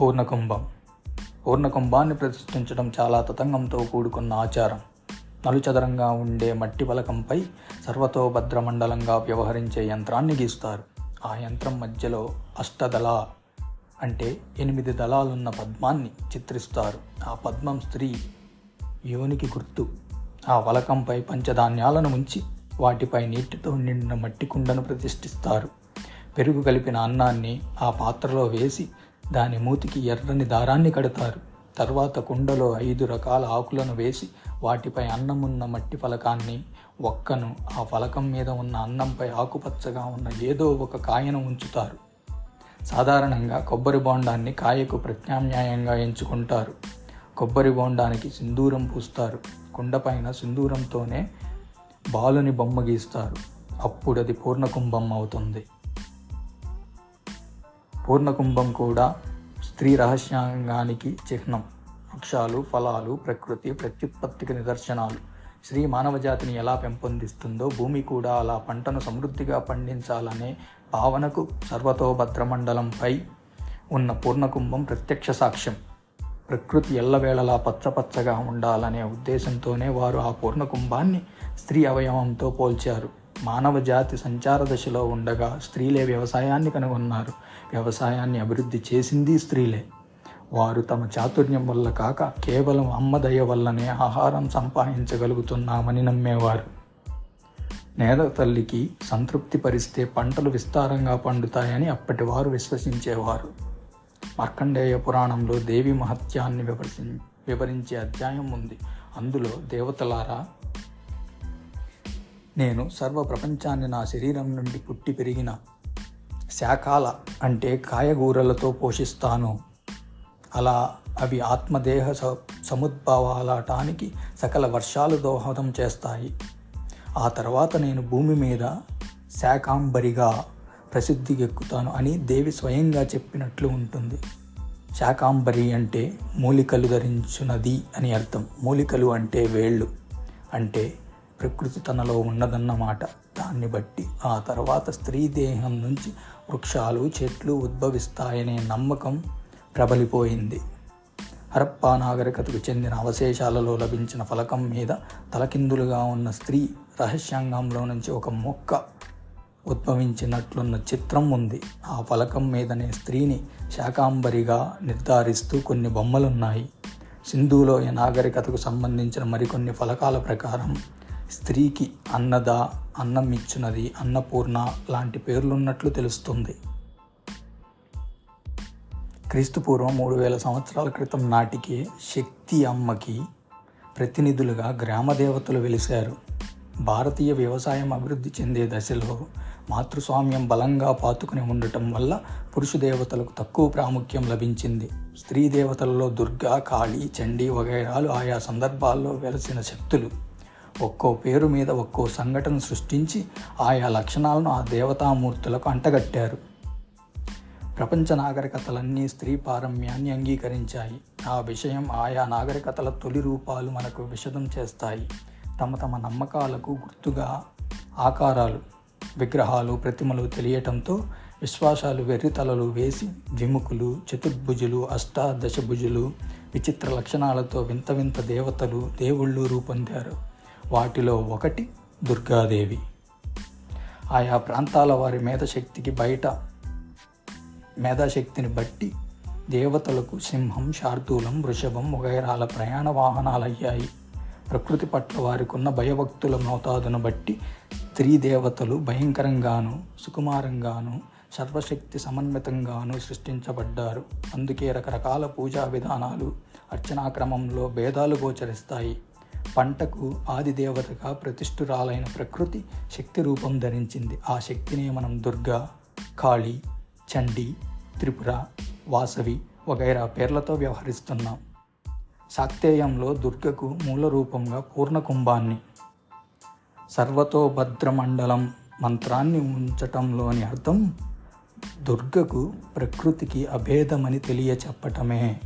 పూర్ణకుంభం. పూర్ణకుంభాన్ని ప్రతిష్ఠించడం చాలా తతంగంతో కూడుకున్న ఆచారం. నలుచదరంగా ఉండే మట్టి పలకంపై సర్వతోభద్రమండలంగా వ్యవహరించే యంత్రాన్ని గీస్తారు. ఆ యంత్రం మధ్యలో అష్టదళ అంటే ఎనిమిది దళాలున్న పద్మాన్ని చిత్రిస్తారు. ఆ పద్మం స్త్రీ యోనికి గుర్తు. ఆ వలకంపై పంచధాన్యాలను ఉంచి వాటిపై నీటితో నిండిన మట్టి కుండను ప్రతిష్ఠిస్తారు. పెరుగు కలిపిన అన్నాన్ని ఆ పాత్రలో వేసి దాని మూతికి ఎర్రని దారాన్ని కడతారు. తర్వాత కుండలో ఐదు రకాల ఆకులను వేసి వాటిపై అన్నమున్న మట్టి ఫలకాన్ని ఒక్కను ఆ ఫలకం మీద ఉన్న అన్నంపై ఆకుపచ్చగా ఉన్న ఏదో ఒక కాయను ఉంచుతారు. సాధారణంగా కొబ్బరి బోండాన్ని కాయకు ప్రత్యామ్నాయంగా ఎంచుకుంటారు. కొబ్బరి బోండానికి సింధూరం పూస్తారు. కుండపైన సింధూరంతోనే బాలుని బొమ్మ గీస్తారు. అప్పుడు అది పూర్ణకుంభం అవుతుంది. పూర్ణకుంభం కూడా స్త్రీ రహస్యాంగానికి చిహ్నం. వృక్షాలు ఫలాలు ప్రకృతి ప్రత్యుత్పత్తికి నిదర్శనాలు. స్త్రీ మానవజాతిని ఎలా పెంపొందిస్తుందో భూమి కూడా అలా పంటను సమృద్ధిగా పండించాలనే భావనకు సర్వతోభద్రమండలంపై ఉన్న పూర్ణకుంభం ప్రత్యక్ష సాక్ష్యం. ప్రకృతి ఎల్లవేళలా పచ్చపచ్చగా ఉండాలనే ఉద్దేశంతోనే వారు ఆ పూర్ణకుంభాన్ని స్త్రీ అవయవంతో పోల్చారు. మానవ జాతి సంచార దశలో ఉండగా స్త్రీలే వ్యవసాయాన్ని కనుగొన్నారు. వ్యవసాయాన్ని అభివృద్ధి చేసింది స్త్రీలే. వారు తమ చాతుర్యం వల్ల కాక కేవలం అమ్మదయ వల్లనే ఆహారం సంపాదించగలుగుతున్నామని నమ్మేవారు. నేల తల్లికి సంతృప్తి పరిస్తే పంటలు విస్తారంగా పండుతాయని అప్పటి వారు విశ్వసించేవారు. మార్కండేయ పురాణంలో దేవి మహత్యాన్ని వివరించి వివరించే అధ్యాయం ఉంది. అందులో దేవతలారా నేను సర్వ ప్రపంచాన్ని నా శరీరం నుండి పుట్టి పెరిగిన శాఖాల అంటే కాయగూరలతో పోషిస్తాను. అలా అవి ఆత్మదేహ స సముద్భవాలటానికి సకల వర్షాలు దోహదం చేస్తాయి. ఆ తర్వాత నేను భూమి మీద శాకాంబరిగా ప్రసిద్ధి ఎక్కుతాను అని దేవి స్వయంగా చెప్పినట్లు ఉంటుంది. శాకాంబరి అంటే మూలికలు ధరించున్నది అని అర్థం. మూలికలు అంటే వేళ్ళు. అంటే ప్రకృతి తనలో ఉన్నదన్నమాట దాన్ని బట్టి ఆ తర్వాత స్త్రీ దేహం నుంచి వృక్షాలు చెట్లు ఉద్భవిస్తాయనే నమ్మకం ప్రబలిపోయింది. హరప్పా నాగరికతకు చెందిన అవశేషాలలో లభించిన ఫలకం మీద తలకిందులుగా ఉన్న స్త్రీ రహస్యాంగంలో నుంచి ఒక మొక్క ఉద్భవించినట్లున్న చిత్రం ఉంది. ఆ ఫలకం మీదనే స్త్రీని శాకాంబరిగా నిర్ధారిస్తూ కొన్ని బొమ్మలున్నాయి. సింధులోయ నాగరికతకు సంబంధించిన మరికొన్ని ఫలకాల ప్రకారం స్త్రీకి అన్నద అన్నం ఇచ్చినది అన్నపూర్ణ లాంటి పేర్లున్నట్లు తెలుస్తుంది. క్రీస్తుపూర్వం మూడు వేల సంవత్సరాల క్రితం నాటికి శక్తి అమ్మకి ప్రతినిధులుగా గ్రామ దేవతలు వెలిశారు. భారతీయ వ్యవసాయం అభివృద్ధి చెందే దశలో మాతృస్వామ్యం బలంగా పాతుకుని ఉండటం వల్ల పురుష దేవతలకు తక్కువ ప్రాముఖ్యం లభించింది. స్త్రీ దేవతలలో దుర్గా కాళీ చండీ వగైరాలు ఆయా సందర్భాల్లో వెలసిన శక్తులు. ఒక్కో పేరు మీద ఒక్కో సంఘటన సృష్టించి ఆయా లక్షణాలను ఆ దేవతామూర్తులకు అంటగట్టారు. ప్రపంచ నాగరికతలన్నీ స్త్రీ పారమ్యాన్ని అంగీకరించాయి. ఆ విషయం ఆయా నాగరికతల తొలి రూపాలు మనకు విషదం చేస్తాయి. తమ తమ నమ్మకాలకు గుర్తుగా ఆకారాలు విగ్రహాలు ప్రతిమలు తెలియటంతో విశ్వాసాలు వెర్రితలలు వేసి ద్విముఖులు చతుర్భుజులు అష్టాదశభుజులు విచిత్ర లక్షణాలతో వింత వింత దేవతలు దేవుళ్ళు రూపొందారు. వాటిలో ఒకటి దుర్గాదేవి. ఆయా ప్రాంతాల వారి మేధశక్తికి బయట మేధాశక్తిని బట్టి దేవతలకు సింహం శార్దూలం వృషభం వగైరాల ప్రయాణ వాహనాలయ్యాయి. ప్రకృతి పట్ల వారికున్న భయభక్తుల మోతాదును బట్టి స్త్రీ దేవతలు భయంకరంగాను సుకుమారంగాను సర్వశక్తి సమన్వితంగాను సృష్టించబడ్డారు. అందుకే రకరకాల పూజా విధానాలు అర్చనాక్రమంలో భేదాలు గోచరిస్తాయి. పంటకు ఆది దేవతగా ప్రతిష్ఠురాలైన ప్రకృతి శక్తి రూపం ధరించింది. ఆ శక్తిని మనం దుర్గా కాళీ చండి త్రిపుర వాసవి వగైరా పేర్లతో వ్యవహరిస్తున్నాం. శాక్తేయంలో దుర్గకు మూల రూపంగా పూర్ణకుంభాన్ని సర్వతోభద్రమండలం మంత్రాన్ని ఉంచటంలోని అర్థం దుర్గకు ప్రకృతికి అభేదమని తెలియచెప్పటమే.